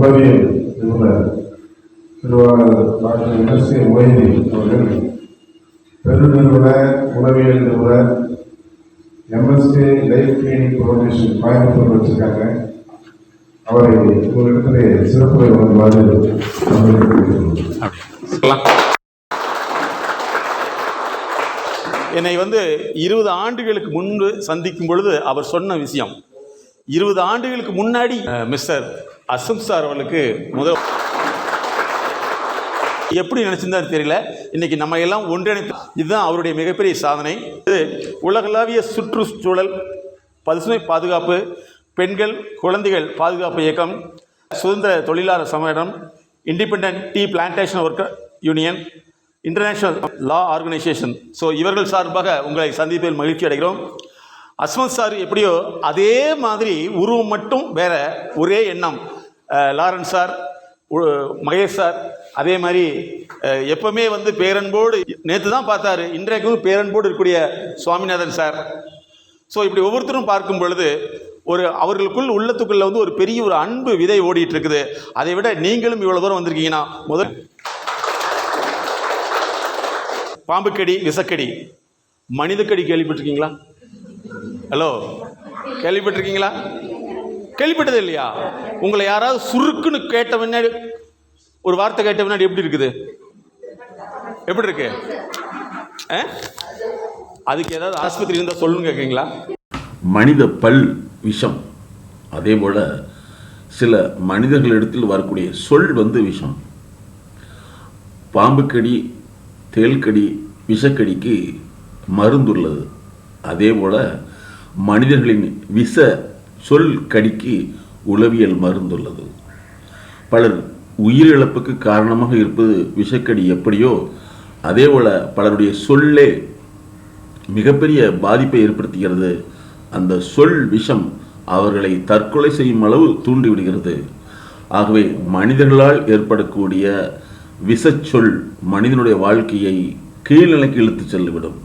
உளவியல் நிபுணர் திருவாளர் டாக்டர் என்எஸ்சி மொய்தி அவர்கள். பெருநிறுவன உளவியல் நிபுணர் MSK life clinic foundation Coimbatore வச்சிருக்காங்க. அவரை ஒரு இடத்துல சிறப்பு வருமாறு என்னை வந்து இருபது ஆண்டுகளுக்கு முன்பு சந்திக்கும் பொழுது அவர் சொன்ன விஷயம். இருபது ஆண்டுகளுக்கு முன்னாடி மிஸ்டர் அசம் சார் அவர்களுக்கு முதல் எப்படி நினைச்சிருந்தாரு தெரியல. இன்னைக்கு நம்ம எல்லாம் ஒன்றிணைத்து இதுதான் அவருடைய மிகப்பெரிய சாதனை. இது உலகளாவிய சுற்றுச்சூழல் பசுமை பாதுகாப்பு பெண்கள் குழந்தைகள் பாதுகாப்பு இயக்கம் சுதந்திர தொழிலாளர் சம்மேளனம் independent tea plantation worker union international law organisation. So இவர்கள் சார்பாக உங்களை சந்திப்பில் மகிழ்ச்சி அடைகிறோம். அஸ்மத் சார் எப்படியோ அதே மாதிரி உருவம் மட்டும் வேற ஒரே எண்ணம். லாரன்ஸ் சார் மகேஷ் சார் அதே மாதிரி எப்பவுமே வந்து பேரன்போடு நேற்று தான் பார்த்தாரு. இன்றைக்கும் பேரன்போடு இருக்கக்கூடிய சுவாமிநாதன் சார். ஸோ இப்படி ஒவ்வொருத்தரும் பார்க்கும் பொழுது ஒரு அவர்களுக்குள் உள்ளத்துக்குள்ள வந்து ஒரு பெரிய ஒரு அன்பு விதை ஓடிட்டு இருக்குது அதை விட நீங்களும் இவ்வளோ தூரம் வந்திருக்கீங்கன்னா முதல் பாம்புக்கடி விசக்கடி. மனிதக்கடி கேள்விப்பட்டிருக்கீங்களா? ஹலோ கேள்விப்பட்டிருக்கீங்களா? கேள்விப்பட்டது இல்லையா? உங்களை யாராவது சுருக்குன்னு கேட்ட முன்னாடி ஒரு வார்த்தை கேட்ட முன்னாடி எப்படி இருக்குது? எப்படி இருக்கு? ஆ? அதுக்கு ஏதாவது ஆஸ்பத்திரி இருந்தால் சொல்லுங்க கேட்குங்களா மனித பல் விஷம். அதே போல சில மனிதர்களிடத்தில் வரக்கூடிய சொல் வந்து விஷம். பாம்புக்கடி தேள்கடி விஷக்கடிக்கு மருந்துள்ளது. அதே போல மனிதர்களின் விஷ சொல் கடிக்கு உளவியல் மருந்துள்ளது. பலர் உயிரிழப்புக்கு காரணமாக இருப்பது விஷக்கடி எப்படியோ அதே போல பலருடைய சொல்லே மிகப்பெரிய பாதிப்பை ஏற்படுத்துகிறது. அந்த சொல் விஷம் அவர்களை தற்கொலை செய்யும் அளவு தூண்டிவிடுகிறது. ஆகவே மனிதர்களால் ஏற்படக்கூடிய விஷச்சொல் மனிதனுடைய வாழ்க்கையை கீழ்நிலைக்கு இழுத்துச் செல்லிவிடும்.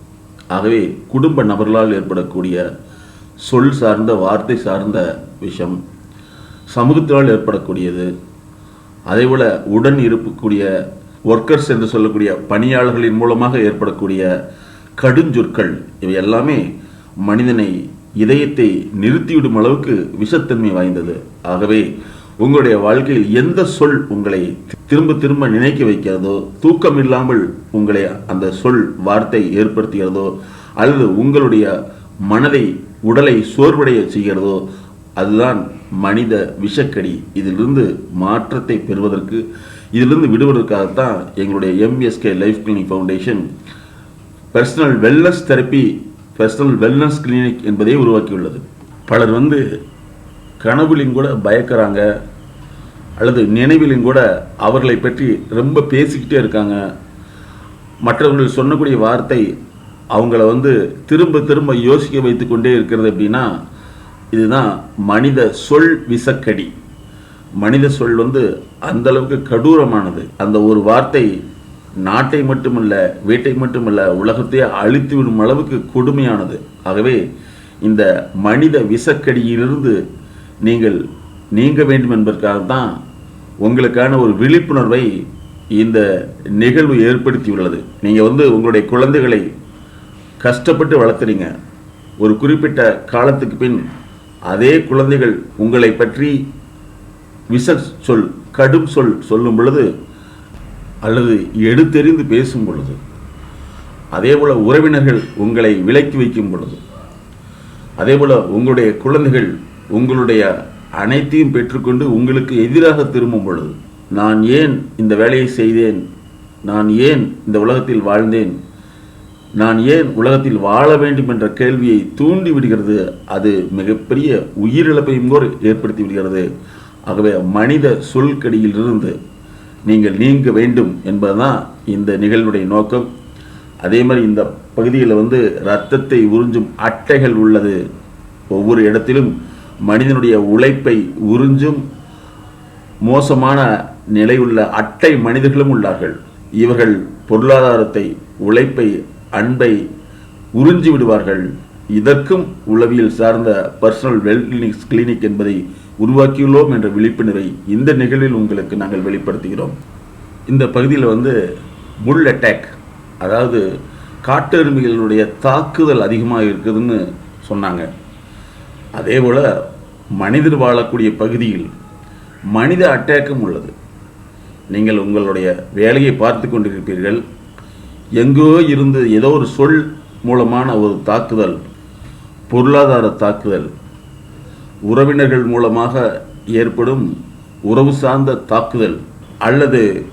ஆகவே குடும்ப நபர்களால் ஏற்படக்கூடிய சொல் சார்ந்த வார்த்தை சார்ந்த விஷம் சமூகத்தினால் ஏற்படக்கூடியது. அதேபோல் உடன் இருக்கக்கூடிய ஒர்க்கர்ஸ் என்று சொல்லக்கூடிய பணியாளர்களின் மூலமாக ஏற்படக்கூடிய கடுஞ்சொற்கள் இவை எல்லாமே மனிதனை இதயத்தை நிறுத்திவிடும் அளவுக்கு விஷத்தன்மை வாய்ந்தது. ஆகவே உங்களுடைய வாழ்க்கையில் எந்த சொல் உங்களை திரும்ப திரும்ப நினைக்க வைக்கிறதோ தூக்கம் இல்லாமல் உங்களை அந்த சொல் வார்த்தை ஏற்படுத்துகிறதோ அல்லது உங்களுடைய மனதை உடலை சோர்வடைய செய்கிறதோ அதுதான் மனித விஷக்கடி. இதிலிருந்து மாற்றத்தை பெறுவதற்கு இதிலிருந்து விடுவதற்காகத்தான் எங்களுடைய MSK life clinic foundation personal wellness therapy personal wellness clinic என்பதை உருவாக்கியுள்ளது. பலர் வந்து கனவுலையும் கூட பயக்கிறாங்க அல்லது நினைவிலும் கூட அவர்களை பற்றி ரொம்ப பேசிக்கிட்டே இருக்காங்க. மற்றவர்கள் சொல்லக்கூடிய வார்த்தை அவங்கள வந்து திரும்ப திரும்ப யோசிக்க வைத்து கொண்டே இருக்கிறது அப்படின்னா இதுதான் மனித சொல் விசக்கடி. மனித சொல் வந்து அந்த அளவுக்கு கடூரமானது. அந்த ஒரு வார்த்தை நாட்டை மட்டுமல்ல வீட்டை மட்டுமல்ல உலகத்தையே அழித்து விடும் அளவுக்கு கொடுமையானது. ஆகவே இந்த மனித விசக்கடியிலிருந்து நீங்கள் நீங்க வேண்டும் என்பதற்காக தான் உங்களுக்கான ஒரு விழிப்புணர்வை இந்த நிகழ்வு ஏற்படுத்தியுள்ளது. நீங்கள் வந்து உங்களுடைய குழந்தைகளை கஷ்டப்பட்டு வளர்த்துறீங்க ஒரு குறிப்பிட்ட காலத்துக்கு பின் அதே குழந்தைகள் உங்களை பற்றி விச சொல் கடும் சொல் சொல்லும் பொழுது அல்லது எடுத்தெறிந்து பேசும் பொழுது அதே போல் உறவினர்கள் உங்களை விலக்கி வைக்கும் பொழுது அதே போல் உங்களுடைய குழந்தைகள் உங்களுடைய அனைத்தையும் பெற்றுக்கொண்டு உங்களுக்கு எதிராக திரும்பும் பொழுது நான் ஏன் இந்த வேலையை செய்தேன்? நான் ஏன் இந்த உலகத்தில் வாழ்ந்தேன்? நான் ஏன் உலகத்தில் வாழ வேண்டும் என்ற கேள்வியை தூண்டி விடுகிறது? அது மிகப்பெரிய உயிரிழப்பையும் கூட ஏற்படுத்தி விடுகிறது. ஆகவே மனித சொல்கடியிலிருந்து நீங்கள் நீங்க வேண்டும் என்பதுதான் இந்த நிகழ்வுடைய நோக்கம். அதே மாதிரி இந்த பகுதியில் வந்து இரத்தத்தை உறிஞ்சும் அட்டைகள் உள்ளது. ஒவ்வொரு இடத்திலும் மனிதனுடைய உழைப்பை உறிஞ்சும் மோசமான நிலையுள்ள அட்டை மனிதர்களும் உள்ளார்கள். இவர்கள் பொருளாதாரத்தை உழைப்பை அன்பை உறிஞ்சி விடுவார்கள். இதற்கும் உளவியல் சார்ந்த பர்சனல் வெல்னஸ் கிளினிக் என்பதை உருவாக்கியுள்ளோம் என்ற விழிப்புணர்வை இந்த நிகழ்வில் உங்களுக்கு நாங்கள் வெளிப்படுத்துகிறோம். இந்த பகுதியில் வந்து புல் அட்டாக் அதாவது காட்டெருமைகளுடைய தாக்குதல் அதிகமாக இருக்குதுன்னு சொன்னாங்க. அதே போல் மனிதர் வாழக்கூடிய பகுதியில் மனித அட்டாக்கும் உள்ளது. நீங்கள் உங்களுடைய வேலையை பார்த்து கொண்டிருப்பீர்கள். எங்கோ இருந்து ஏதோ ஒரு சொல் மூலமான ஒரு தாக்குதல் பொருளாதார தாக்குதல் உறவினர்கள் மூலமாக ஏற்படும் உறவு சார்ந்த தாக்குதல் அல்லது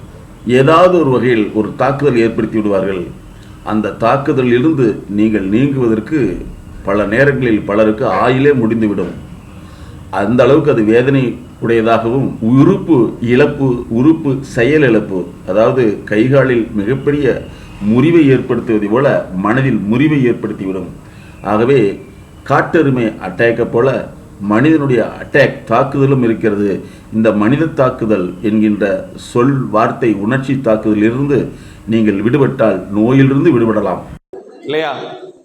ஏதாவது ஒரு வகையில் ஒரு தாக்குதல் ஏற்படுத்தி விடுவார்கள். அந்த தாக்குதலில் இருந்து நீங்கள் நீங்குவதற்கு பல நேரங்களில் பலருக்கு ஆயிலே முடிந்துவிடும். அந்த அளவுக்கு அது வேதனை உடையதாகவும் உறுப்பு இழப்பு உறுப்பு செயல் இழப்பு அதாவது கைகாலில் மிகப்பெரிய முறிவை ஏற்படுத்துவதை போல மனதில் முறிவை ஏற்படுத்திவிடும் ஆகவே காட்டெருமை அட்டேக்கை போல மனிதனுடைய அட்டாக் தாக்குதலும் இருக்கிறது. இந்த மனித தாக்குதல் என்கின்ற சொல் வார்த்தை உணர்ச்சி தாக்குதலிலிருந்து நீங்கள் விடுபட்டால் நோயிலிருந்து விடுபடலாம். இல்லையா?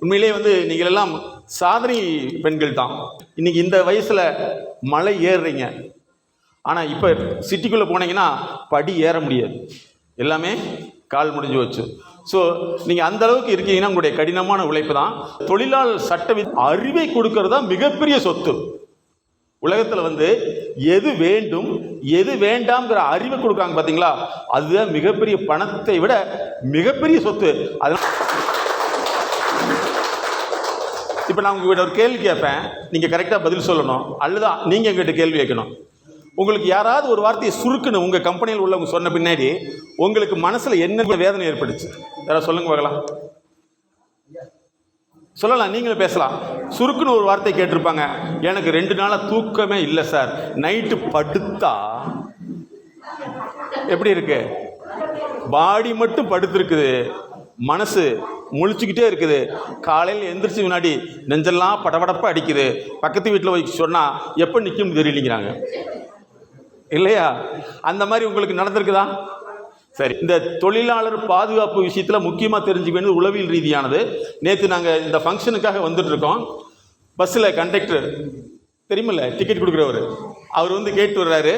உண்மையிலே வந்து நீங்கள் எல்லாம் சாதனை பெண்கள் தான். இன்னைக்கு இந்த வயசில் மலை ஏறுறீங்க. ஆனால் இப்போ சிட்டிக்குள்ளே போனீங்கன்னா படி ஏற முடியாது. எல்லாமே கால் முடிஞ்சு வச்சு ஸோ நீங்கள் அந்த அளவுக்கு இருக்கீங்கன்னா உங்களுடைய கடினமான உழைப்பு தான் தொழிலாளர் சட்ட அறிவை கொடுக்கறது தான் மிகப்பெரிய சொத்து. உலகத்தில் வந்து எது வேண்டும் எது வேண்டாம்ங்கிற அறிவை கொடுக்குறாங்க பார்த்தீங்களா அதுதான் மிகப்பெரிய பணத்தை விட மிகப்பெரிய சொத்து. அதனால இப்போ நான் உங்ககிட்ட ஒரு கேள்வி கேட்பேன். நீங்கள் கரெக்டாக பதில் சொல்லணும். அல்லது நீங்கள் எங்கிட்ட கேள்வி கேட்கணும். உங்களுக்கு யாராவது ஒரு வார்த்தையை சுருக்குன்னு உங்கள் கம்பெனியில் உள்ளவங்க சொன்ன பின்னாடி உங்களுக்கு மனசில் என்ன வேதனை ஏற்பட்டுச்சு? யாராவது சொல்லுங்க பார்க்கலாம். சொல்லலாம் நீங்களும் பேசலாம். சுருக்குன்னு ஒரு வார்த்தை கேட்டிருப்பாங்க. எனக்கு ரெண்டு நாளாக தூக்கமே இல்லை சார். நைட்டு படுத்தா எப்படி இருக்கு? பாடி மட்டும் படுத்துருக்குது. மனசு முழிச்சுக்கிட்டே இருக்குது. காலையில் எந்திரிச்சு முன்னாடி நெஞ்செல்லாம் படபடப்பாக அடிக்குது. பக்கத்து வீட்டில் போய் சொன்னால் எப்போ நிற்கும் தெரியலிங்கிறாங்க. இல்லையா? அந்த மாதிரி உங்களுக்கு நடந்திருக்குதா? சரி இந்த தொழிலாளர் பாதுகாப்பு விஷயத்தில் முக்கியமாக தெரிஞ்சுக்க வேண்டியது உளவியல் ரீதியானது. நேற்று நாங்கள் இந்த ஃபங்க்ஷனுக்காக வந்துட்டு இருக்கோம் பஸ்ஸில் கண்டக்டர் தெரியுமில்ல? டிக்கெட் கொடுக்குறவர். அவர் வந்து கேட்டு வர்றாரு.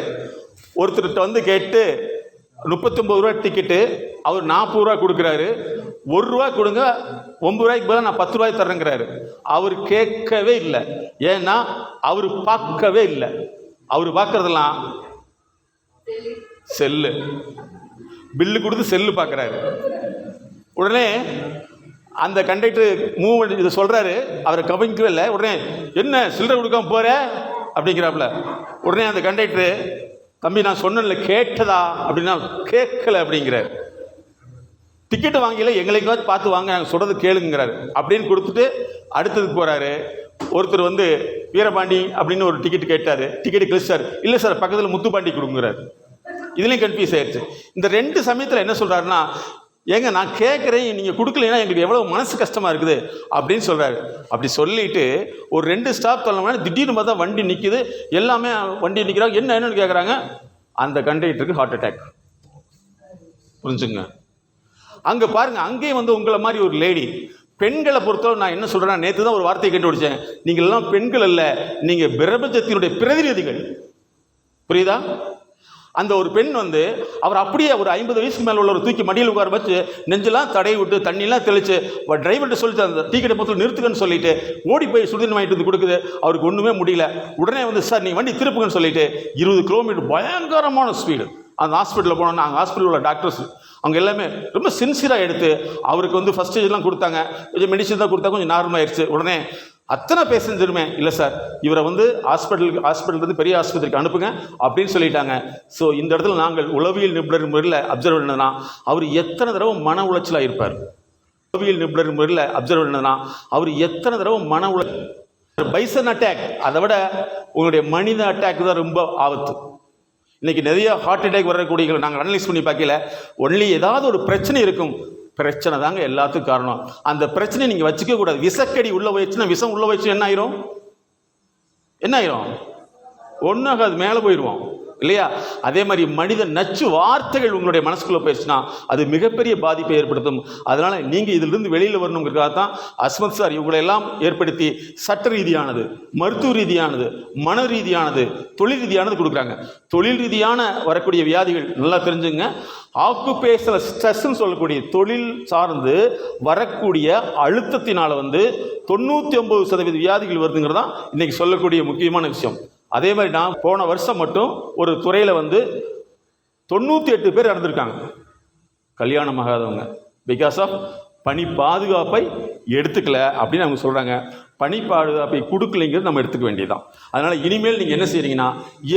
ஒருத்தர்கிட்ட வந்து கேட்டு முப்பத்தொம்பது ரூபா டிக்கெட்டு அவர் நாற்பது ரூபா கொடுக்குறாரு. ஒரு ரூபா கொடுங்க ஒம்பது ரூபாய்க்கு பதிலாக நான் பத்து ரூபாய் தரேங்கிறாரு அவர் கேட்கவே இல்லை. ஏன்னா அவர் பார்க்கவே இல்லை. அவர் பார்க்குறதெல்லாம் செல்லு. பில்லு கொடுத்து செல்லு பார்க்குறாரு. உடனே அந்த கண்டக்டர் மூவ் இதை சொல்கிறாரு அவரை கவனிக்கவே இல்லை உடனே என்ன சில்லறை கொடுக்காம போகிற அப்படிங்கிறாப்புல. உடனே அந்த கண்டக்டரு தம்பி நான் சொன்னல கேட்டதா? அப்படின்னா கேட்கல அப்படிங்கிறார். டிக்கெட் வாங்கல எங்களுக்காவது பார்த்து வாங்க நாங்கள் சொல்கிறது கேளுங்கிறாரு. அப்படின்னு கொடுத்துட்டு அடுத்ததுக்கு போகிறாரு ஒருத்தர் வந்து வீரபாண்டி அப்படின்னு ஒரு டிக்கெட் கேட்டார். டிக்கெட் கிழிச்சார் இல்லை சார் பக்கத்தில் முத்துப்பாண்டி கொடுங்குறாரு. இதுலேயும் கன்ஃபியூஸ் ஆயிடுச்சு. இந்த ரெண்டு சமயத்தில் என்ன சொல்கிறாருன்னா ஏங்க நான் கேட்குறேன் நீங்கள் கொடுக்கலைன்னா எங்களுக்கு எவ்வளோ மனசு கஷ்டமாக இருக்குது அப்படின்னு சொல்கிறாரு அப்படி சொல்லிட்டு ஒரு ரெண்டு ஸ்டாப் தள்ளோம்னா திடீர்னு பார்த்தா வண்டி நிற்கிது எல்லாமே வண்டி நிற்கிறாங்க என்ன என்னன்னு கேட்குறாங்க அந்த கண்டக்டருக்கு ஹார்ட் அட்டாக் புரிஞ்சுங்க? அங்கே பாருங்கள் அங்கேயும் வந்து உங்களை மாதிரி ஒரு லேடி பெண்களை பொறுத்தவரை நான் என்ன சொல்கிறேன்னா நேற்று தான் ஒரு வார்த்தையை கண்டுபிடிச்சேன். நீங்கள் எல்லாம் பெண்கள் அல்ல நீங்கள் பிரபஞ்சத்தினுடைய பிரதிநிதிகள். புரியுதா? அந்த ஒரு பெண் வந்து அவர் அப்படியே ஒரு ஐம்பது வயசுக்கு மேலே உள்ள ஒரு தூக்கி மடியில் உட்கார வச்சு நெஞ்செல்லாம் தடை விட்டு தண்ணியெல்லாம் தெளிச்சு டிரைவர்கிட்ட சொல்லிட்டு அந்த டீக்கெட்டை மொத்தத்தில் நிறுத்துக்கன்னு சொல்லிட்டு ஓடி போய் சுடுதண்ணி வாங்கிட்டு வந்து கொடுக்குது. அவருக்கு ஒன்றுமே முடியல. உடனே வந்து சார் நீ வண்டி திருப்புங்கன்னு சொல்லிட்டு இருபது கிலோமீட்டர் பயங்கரமான ஸ்பீடு அந்த ஹாஸ்பிட்டலில் போனோம்னா அங்கே ஹாஸ்பிட்டலில் உள்ள டாக்டர்ஸ் அவங்க எல்லாமே ரொம்ப சின்சியராக எடுத்து அவருக்கு வந்து ஃபஸ்ட் ஸ்டேஜ்லாம் கொடுத்தாங்க. கொஞ்சம் மெடிசன் தான் கொடுத்தா கொஞ்சம் நார்மல் ஆயிடுச்சு. உடனே அத்தனை பேசஞ்சருமே இல்லை சார் இவரை வந்து ஹாஸ்பிட்டலுக்கு ஹாஸ்பிட்டல்லேருந்து பெரிய ஆஸ்பத்திரிக்கு அனுப்புங்க அப்படின்னு சொல்லிட்டாங்க. ஸோ இந்த இடத்துல நாங்கள் உளவியல் நிபுணர் முறையில் அப்சர்வ் பண்ணதுனா அவர் எத்தனை தடவை மன உளைச்சலாக இருப்பார்? உளவியல் நிபுணர் முறையில் அப்சர்வ் பண்ணதுனா அவர் எத்தனை தடவை மன உள பைசன் அட்டாக் அதை விட உங்களுடைய மனித அட்டாக் தான் ரொம்ப ஆபத்து. இன்னைக்கு நிறைய ஹார்ட் அட்டாக் வரக்கூடியவங்களை நாங்கள் அனலைஸ் பண்ணி பார்க்கல. ஒன்லி ஏதாவது ஒரு பிரச்சனை இருக்கும். பிரச்சனை தாங்க எல்லாத்துக்கும் காரணம். அந்த பிரச்சனையை நீங்கள் வச்சுக்க கூடாது. விஷக்கடி உள்ள போயிடுச்சுன்னா விஷம் உள்ள போயிடுச்சு என்ன ஆயிரும்? என்ன ஆயிரும்? ஒன்றாகாது மேலே போயிடுவோம். இல்லையா? அதே மாதிரி மனித நச்சு வார்த்தைகள் உங்களுடைய மனசுக்குள்ளே போயிடுச்சுன்னா அது மிகப்பெரிய பாதிப்பை ஏற்படுத்தும். அதனால் நீங்கள் இதிலிருந்து வெளியில் வரணுங்கிறதுக்காக தான் அஸ்மத் சார் இவங்களை எல்லாம் ஏற்படுத்தி சட்ட ரீதியானது மருத்துவ ரீதியானது மன ரீதியானது தொழில் ரீதியானது கொடுக்குறாங்க. தொழில் ரீதியான வரக்கூடிய வியாதிகள் நல்லா தெரிஞ்சுங்க. ஆக்குபேஷனல் ஸ்ட்ரெஸ்ன்னு சொல்லக்கூடிய தொழில் சார்ந்து வரக்கூடிய அழுத்தத்தினால வந்து தொண்ணூற்றி ஒம்பது சதவீத வியாதிகள் வருதுங்கிறதான் இன்றைக்கி சொல்லக்கூடிய முக்கியமான விஷயம். அதே மாதிரி நான் போன வருஷம் மட்டும் ஒரு துறையில் வந்து தொண்ணூற்றி எட்டு பேர் இறந்துருக்காங்க. கல்யாணம் ஆகாதவங்க பிகாஸ் ஆஃப் பனி பாதுகாப்பை எடுத்துக்கல அப்படின்னு அவங்க சொல்கிறாங்க பனி பாதுகாப்பை கொடுக்கலைங்கிறது நம்ம எடுத்துக்க வேண்டியதுதான். அதனால் இனிமேல் நீங்கள் என்ன செய்கிறீங்கன்னா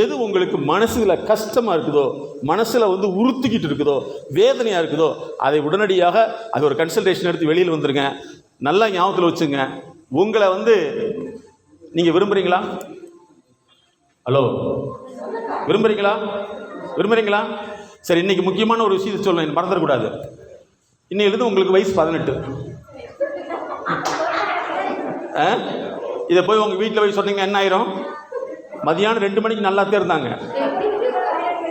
எது உங்களுக்கு மனசில் கஷ்டமாக இருக்குதோ மனசில் வந்து உறுத்திக்கிட்டு இருக்குதோ வேதனையாக இருக்குதோ அதை உடனடியாக அது ஒரு கன்சல்டேஷன் எடுத்து வெளியில் வந்துருங்க. நல்லா ஞாபகத்தில் வச்சுங்க. உங்களை வந்து நீங்கள் விரும்புகிறீங்களா ஹலோ. விரும்புகிறீங்களா விரும்புகிறீங்களா சரி இன்னைக்கு முக்கியமான ஒரு விஷயத்தை சொல்லுவேன் மறந்துடக்கூடாது. இன்னையிலிருந்து உங்களுக்கு வயசு பதினெட்டு. ஆ? இதை போய் உங்கள் வீட்டில் போய் சொன்னீங்க என்ன ஆயிரும்? மதியானம் ரெண்டு மணிக்கு நல்லா இருந்தாங்க.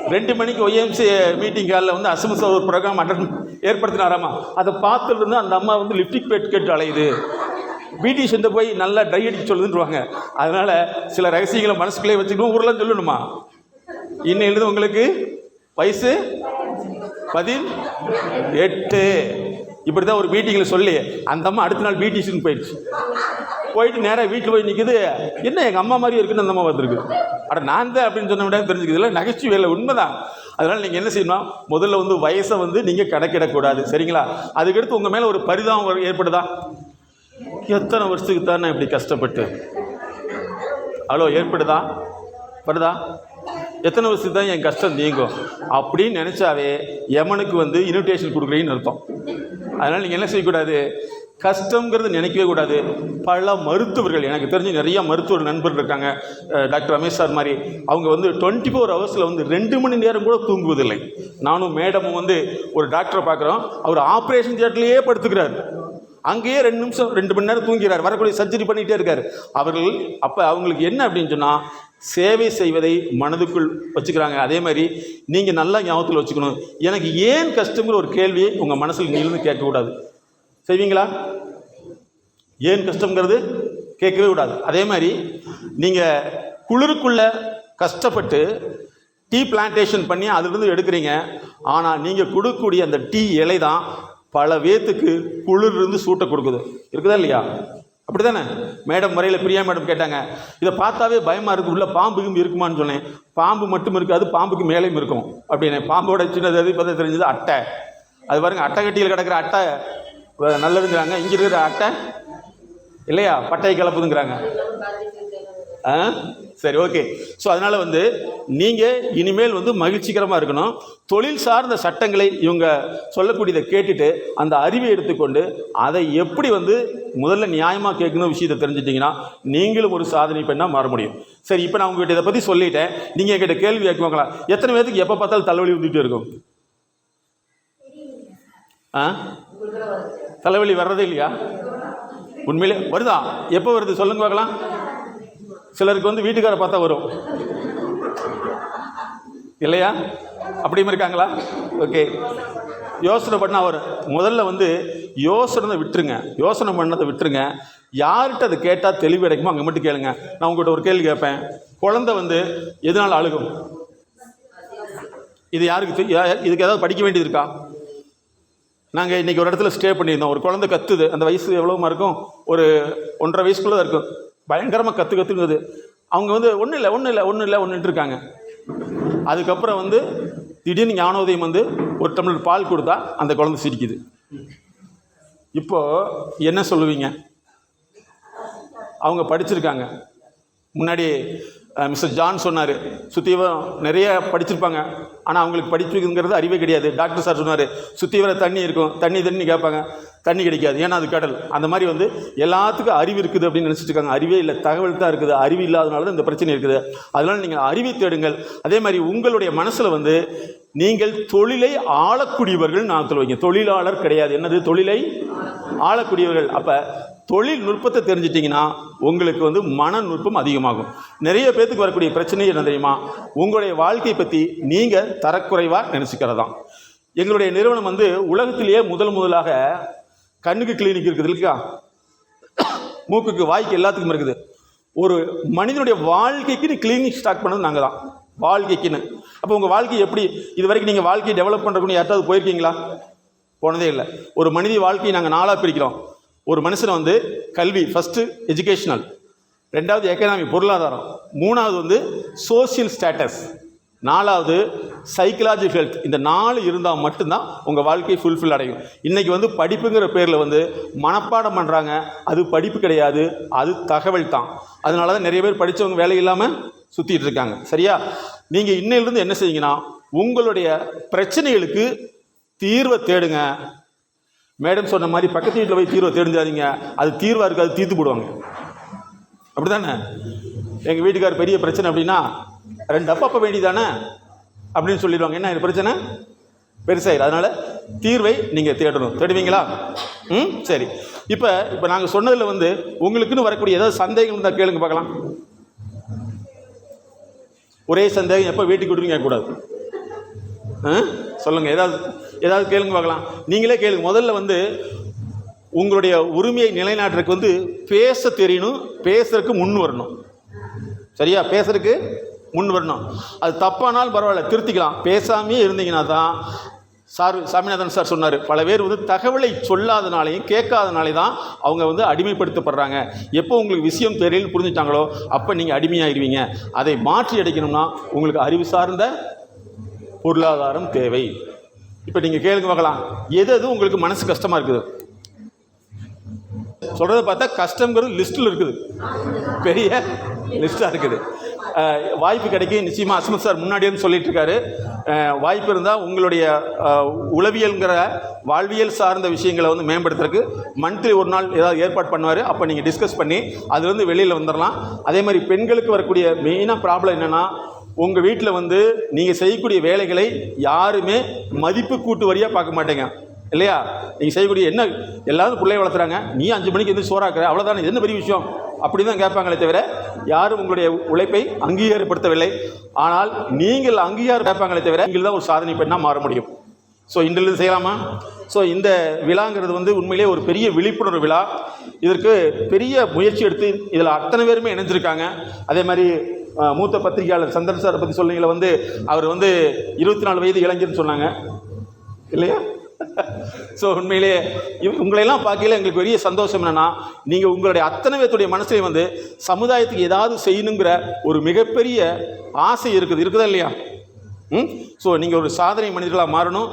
ரெண்டு மணிக்கு ஒய்எம்சி மீட்டிங் ஹாலில் வந்து அசமச ஒரு ப்ரோக்ராம் அட்டன் ஏற்படுத்தினாராமா? அதை பார்த்துட்டு அந்த அம்மா வந்து லிப்டிக் பேட் கேட்டு அலையுது. பியூட்டிஷியன் போய் நல்லா ட்ரை அடிக்க சொல்லுதுன்றாங்க அதனால் சில ரகசியங்களை மனசுக்குள்ளே வச்சுக்கணும். ஊரெலாம் சொல்லணுமா? இன்னையிலிருந்து உங்களுக்கு? வயசு? பதில்? எட்டு. இப்படி தான் ஒரு மீட்டிங்கில் சொல்லி அந்த அம்மா அடுத்த நாள் பியூட்டிஷியன் போயிடுச்சு. போயிட்டு நேராக வீட்டில் போய் நிற்குது என்ன எங்கள் அம்மா மாதிரி இருக்குன்னு அந்த அம்மா வந்திருக்கு அட நான் தான் அப்படின்னு சொன்ன விட தெரிஞ்சுக்குது. இல்லை நகைச்சுவை இல்லை உண்மைதான். அதனால் நீங்கள் என்ன செய்யணும் முதல்ல வந்து வயசை வந்து நீங்கள் கணக்கிடக்கூடாது சரிங்களா? அதுக்கடுத்து உங்கள் மேலே ஒரு பரிதாபம் ஏற்படுதா? எத்தனை வருஷத்துக்கு தான் நான் இப்படி கஷ்டப்பட்டு? ஹலோ ஏற்படுதா? வருதா? எத்தனை வருஷத்துக்கு தான் என் கஷ்டம் நீங்கும்? அப்படின்னு நினச்சாவே யமனுக்கு வந்து இன்விடேஷன் கொடுக்குறீங்கன்னு அர்த்தம். அதனால் நீங்கள் என்ன செய்யக்கூடாது? கஷ்டங்கிறது நினைக்கவே கூடாது. பல மருத்துவர்கள் எனக்கு தெரிஞ்சு நிறைய மருத்துவர் நண்பர்கள் இருக்காங்க. டாக்டர் ரமேஷ் சார் மாதிரி. அவங்க வந்து டுவெண்ட்டி ஃபோர் ஹவர்ஸில் வந்து ரெண்டு மணி நேரம் கூட தூங்குவதில்லை. நானும் மேடமும் வந்து ஒரு டாக்டரை பார்க்குறோம். அவர் ஆப்ரேஷன் தியேட்டர்லேயே படுத்துக்கிறார். அங்கேயே ரெண்டு நிமிஷம் ரெண்டு மணி நேரம் தூங்கிறார். வரக்கூடிய சர்ஜரி பண்ணிகிட்டே இருக்கார். அவர்கள் அப்போ அவங்களுக்கு என்ன அப்படின்னு சொன்னால் சேவை செய்வதை மனதுக்குள் வச்சுக்கிறாங்க. அதே மாதிரி நீங்கள் நல்லா ஞாபகத்தில் வச்சுக்கணும். எனக்கு ஏன் கஷ்டங்கிற ஒரு கேள்வியை உங்கள் மனசில் நீளுந்து கேட்கக்கூடாது. செய்வீங்களா? ஏன் கஷ்டங்கிறது கேட்கவே கூடாது. அதே மாதிரி நீங்கள் குளிருக்குள்ளே கஷ்டப்பட்டு டீ பிளான்டேஷன் பண்ணி அதிலிருந்து எடுக்கிறீங்க. ஆனால் நீங்கள் கொடுக்கக்கூடிய அந்த டீ இலை தான் பல வேத்துக்கு குளிர் இருந்து சூட்டை கொடுக்குது. இருக்குதா இல்லையா? அப்படி தானே மேடம் முறையில் பிரியா மேடம் கேட்டாங்க இதை பார்த்தாவே பயமாக இருக்குது உள்ள பாம்பு கிம்பு இருக்குமான்னு சொன்னேன். பாம்பு மட்டும் இருக்காது பாம்புக்கு மேலேயும் இருக்கும். அப்படின்னு. பாம்போட சின்னது அது இப்போ தான் தெரிஞ்சது அட்டை. அது பாருங்க அட்டை கட்டியில் கிடக்கிற அட்டை. நல்லதுங்கிறாங்க. இங்கே இருக்கிற அட்டை இல்லையா? பட்டை கலப்புதுங்கிறாங்க ஆ? சரி ஓகே ஸோ அதனால் வந்து நீங்கள் இனிமேல் வந்து மகிழ்ச்சிகரமாக இருக்கணும். தொழில் சார்ந்த சட்டங்களை இவங்க சொல்லக்கூடியதை கேட்டுட்டு அந்த அறிவை எடுத்துக்கொண்டு அதை எப்படி வந்து முதல்ல நியாயமாக கேட்கணும் விஷயத்தை தெரிஞ்சிட்டிங்கன்னா நீங்களும் ஒரு சாதனை பெண்ணாக மாற முடியும். சரி இப்போ நான் உங்ககிட்ட இதை பற்றி சொல்லிட்டேன். நீங்கள் என்கிட்ட கேள்வி கேட்குவாங்களா? எத்தனை பேருக்கு எப்போ பார்த்தாலும் தலைவலி வந்துகிட்டே இருக்கும்? ஆ? தலைவலி வர்றதே இல்லையா? உண்மையிலே வருதா? எப்போ வருது? சொல்லுங்க பார்க்கலாம். சிலருக்கு வந்து வீட்டுக்கார பார்த்தா வரும். இல்லையா? அப்படியும் இருக்காங்களா? ஓகே. யோசனை பண்ணால் வரும். முதல்ல வந்து யோசனை விட்டுருங்க. யோசனை பண்ணதை விட்டுருங்க. யார்கிட்ட அது கேட்டால் தெளிவு கிடைக்குமோ அங்கே மட்டும் கேளுங்க. நான் உங்கள்கிட்ட ஒரு கேள்வி கேட்பேன். குழந்தை வந்து எதனால் அழுகும்? இது யாருக்கு இதுக்கு ஏதாவது படிக்க வேண்டியது இருக்கா? நாங்கள் இன்றைக்கி ஒரு இடத்துல ஸ்டே பண்ணியிருந்தோம். ஒரு குழந்தை கத்துது. அந்த வயசு எவ்வளோமா இருக்கும்? ஒரு ஒன்றரை வயசுக்குள்ளே தான் இருக்கும். பயங்கரமாக கற்று கற்றுங்குது அவங்க வந்து ஒன்றும் இல்லை ஒன்றும் இல்லை ஒன்றும் இல்லை ஒன்றுட்டு இருக்காங்க. அதுக்கப்புறம் வந்து திடீர்னு ஞானோதயம் வந்து ஒரு டம்ளர் பால் கொடுத்தா அந்த குழந்தை சிரிக்குது. இப்போது என்ன சொல்லுவீங்க? அவங்க படிச்சிருக்காங்க. முன்னாடி மிஸ்டர் ஜான் சொன்னார். சுத்தீவரம் நிறைய படிச்சிருப்பாங்க. ஆனால் அவங்களுக்கு படிப்புங்கிறது அறிவே கிடையாது. டாக்டர் சார் சொன்னார் சுத்தீவர தண்ணி இருக்கும். தண்ணி தண்ணி கேட்பாங்க. தண்ணி கிடைக்காது. ஏன்னா அது கடல். அந்த மாதிரி வந்து எல்லாத்துக்கும் அறிவு இருக்குது அப்படின்னு நினச்சிட்டு இருக்காங்க. அறிவே இல்லை. தகவல் தான் இருக்குது. அறிவு இல்லாதனால தான் இந்த பிரச்சனை இருக்குது. அதனால் நீங்கள் அறிவை தேடுங்கள். அதே மாதிரி உங்களுடைய மனசில் வந்து நீங்கள் தொழிலை ஆளக்கூடியவர்கள் நான் சொல்லுவீங்க தொழிலாளர் கிடையாது. என்னது? தொழிலை ஆளக்கூடியவர்கள். அப்போ தொழில்நுட்பத்தை தெரிஞ்சிட்டிங்கன்னா உங்களுக்கு வந்து மன நுட்பம் அதிகமாகும். நிறைய பேர்த்துக்கு வரக்கூடிய பிரச்சனை என்ன தெரியுமா? உங்களுடைய வாழ்க்கையை பற்றி நீங்கள் தரக்குறைவாக நினச்சிக்கிறது தான் எங்களுடைய நிறுவனம் வந்து உலகத்திலேயே முதல் முதலாக கண்ணுக்கு கிளினிக் இருக்குது இல்லையா? மூக்குக்கு வாய்க்கு எல்லாத்துக்கும் இருக்குது. ஒரு மனிதனுடைய வாழ்க்கைக்கு கிளினிக் ஸ்டார்ட் பண்ணது நாங்கள் தான் வாழ்க்கைக்குன்னு. அப்போ உங்கள் வாழ்க்கை எப்படி? இது வரைக்கும் நீங்கள் வாழ்க்கையை டெவலப் பண்ணுறக்குன்னு யார்ட்டாவது போயிருக்கீங்களா? போனதே இல்லை. ஒரு மனித வாழ்க்கையை நாங்கள் நாளாக பிரிக்கிறோம். ஒரு மனுஷனை வந்து கல்வி ஃபஸ்ட்டு எஜுகேஷனல் ரெண்டாவது எக்கனாமி பொருளாதாரம் மூணாவது வந்து சோஷியல் ஸ்டேட்டஸ் நாலாவது சைக்கலாஜி ஹெல்த் இந்த நாலு இருந்தால் மட்டும்தான் உங்கள் வாழ்க்கை ஃபுல்ஃபில் அடையும். இன்றைக்கி வந்து படிப்புங்கிற பேரில் வந்து மனப்பாடம் பண்ணுறாங்க அது படிப்பு கிடையாது. அது தகவல் தான். அதனால தான் நிறைய பேர் படித்தவங்க வேலை இல்லாமல் சுற்றிட்டு இருக்காங்க. சரியா? நீங்கள் இன்னையிலிருந்து என்ன செய்யுங்கன்னா உங்களுடைய பிரச்சனைகளுக்கு தீர்வை தேடுங்க. மேடம் சொன்ன மாதிரி பக்கத்து வீட்டில் போய் தீர்வை தெரிஞ்சாதீங்க அது தீர்வாக இருக்காது தீர்த்து போடுவாங்க. அப்படி தானே எங்கள் வீட்டுக்கார் பெரிய பிரச்சனை அப்படின்னா ரெண்டு அப்பப்போ வேண்டிதானே அப்படின்னு சொல்லிடுவாங்க. என்ன பிரச்சனை? பெருசாயிரு அதனால் தீர்வை நீங்கள் தேடணும். தேடுவீங்களா? ம் சரி. இப்போ இப்போ நாங்கள் சொன்னதில் வந்து உங்களுக்குன்னு வரக்கூடிய ஏதாவது சந்தேகம் இருந்தால் கேளுங்க பார்க்கலாம். ஒரே சந்தேகம் எப்போ வீட்டுக்கு விட்டுருங்க கூடாது. ஆ? சொல்லுங்கள் ஏதாவது ஏதாவது கேளுங்க பார்க்கலாம். நீங்களே கேளுங்க. முதல்ல வந்து உங்களுடைய உரிமையை நிலைநாட்டுறதுக்கு வந்து பேச தெரியணும் பேசுறதுக்கு முன் வரணும். சரியா? பேசுறதுக்கு முன் வரணும். அது தப்பானாலும் பரவாயில்ல திருத்திக்கலாம். பேசாமையே இருந்தீங்கன்னா தான் சார் சாமிநாதன் சார் சொன்னார். பல பேர் வந்து தகவலை சொல்லாதனாலையும் கேட்காதனாலே தான் அவங்க வந்து அடிமைப்படுத்தப்படுறாங்க. எப்போ உங்களுக்கு விஷயம் தெரியலன்னு புரிஞ்சுட்டாங்களோ அப்போ நீங்கள் அடிமையாயிருவீங்க. அதை மாற்றி அடைக்கணும்னா உங்களுக்கு அறிவு சார்ந்த பொருளாதாரம் தேவை. இப்போ நீங்கள் கேளுங்க பார்க்கலாம். எது எது உங்களுக்கு மனசு கஷ்டமாக இருக்குது? சொல்கிறத பார்த்தா கஷ்டங்கிறது லிஸ்ட்டில் இருக்குது. பெரிய லிஸ்ட்டாக இருக்குது. வாய்ப்பு கிடைக்கும் நிச்சயமாக அஸ்மத் சார் முன்னாடியே சொல்லிட்டு இருக்காரு. வாய்ப்பு இருந்தால் உங்களுடைய உளவியல்ங்கிற வாழ்வியல் சார்ந்த விஷயங்களை வந்து மேம்படுத்துறதுக்கு மந்த்லி ஒரு நாள் ஏதாவது ஏற்பாடு பண்ணுவார். அப்போ நீங்கள் டிஸ்கஸ் பண்ணி அதுலேருந்து வெளியில் வந்துடலாம் அதே மாதிரி பெண்களுக்கு வரக்கூடிய மெயினாக ப்ராப்ளம் என்னென்னா உங்கள் வீட்டில் வந்து நீங்கள் செய்யக்கூடிய வேலைகளை யாருமே மதிப்பு கூட்டு வரியாக பார்க்க மாட்டேங்க. இல்லையா? நீங்கள் செய்யக்கூடிய என்ன எல்லாரும் பிள்ளைய வளர்த்துறாங்க. நீ அஞ்சு மணிக்கு எந்திரிச்சு சோறாக்குற அவ்வளோதானே என்ன பெரிய விஷயம்? அப்படி தான் கேட்பாங்களே தவிர யாரும் உங்களுடைய உழைப்பை அங்கீகாரப்படுத்தவில்லை. ஆனால் நீங்கள் அங்கீகாரம் கேட்பாங்களே தவிர நீங்கள் தான் ஒரு சாதனை பெண்ணாக மாற முடியும். ஸோ இன்றிலிருந்து செய்யலாமா? ஸோ இந்த விழாங்கிறது வந்து உண்மையிலே ஒரு பெரிய விழிப்புணர்வு விழா. இதற்கு பெரிய முயற்சி எடுத்து இதில் அத்தனை பேருமே இணைஞ்சிருக்காங்க. அதே மாதிரி மூத்த பத்திரிகையாளர் சந்திரன் சார் பற்றி சொல்லிங்கள வந்து அவர் வந்து இருபத்தி நாலு வயது இளைஞர்னு சொன்னாங்க. இல்லையா? ஸோ உண்மையிலே இவ்- உங்களையெல்லாம் பார்க்கையில எங்களுக்கு பெரிய சந்தோஷம் என்னென்னா நீங்கள் உங்களுடைய அத்தனை பேர்த்துடைய மனசுலேயும் வந்து சமுதாயத்துக்கு ஏதாவது செய்யணுங்கிற ஒரு மிகப்பெரிய ஆசை இருக்குது. இருக்குதா இல்லையா? ஸோ நீங்கள் ஒரு சாதனை மனிதர்களாக மாறணும்.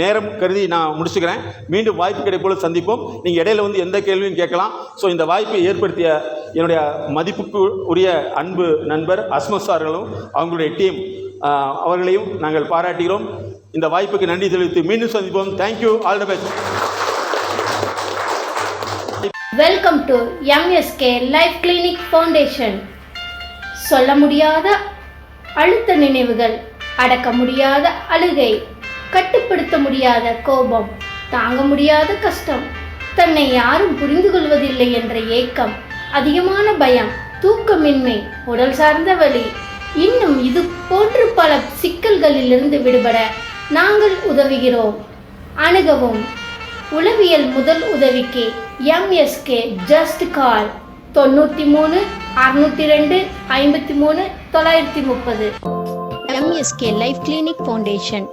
நேரம் கருதி நான் முடிச்சுக்கிறேன். மீண்டும் வாய்ப்பு கிடைப்போல சந்திப்போம். நீங்கள் இடையில வந்து எந்த கேள்வியும் கேட்கலாம். ஸோ இந்த வாய்ப்பை ஏற்படுத்திய என்னுடைய மதிப்புக்கு உரிய அன்பு நண்பர் அஸ்மத் சார்களும் அவங்களுடைய டீம் அவர்களையும் நாங்கள் பாராட்டுகிறோம். இந்த வாய்ப்புக்கு நன்றி தெரிவித்து மீண்டும் சந்திப்போம். Thank you all the best welcome to MSK life clinic foundation சொல்ல முடியாத அழுத்த நினைவுகள். அடக்க முடியாத அழுகை கட்டுப்படுத்த முடியாத கோபம் தாங்க முடியாத கஷ்டம் தன்னை யாரும் புரிந்து கொள்வதில்லை என்ற ஏக்கம் அதிகமான பயம் தூக்கமின்மை உடல் சார்ந்த வழி இன்னும் இது போன்று பல சிக்கல்களிலிருந்து விடுபட நாங்கள் உதவுகிறோம். அணுகவும். உளவியல் முதல் உதவிக்கு எம்எஸ்கே ஜஸ்ட் கால் தொண்ணூற்றி மூணு அறுநூற்றி ரெண்டு ஐம்பத்தி மூணு தொள்ளாயிரத்தி முப்பது. MSK life clinic foundation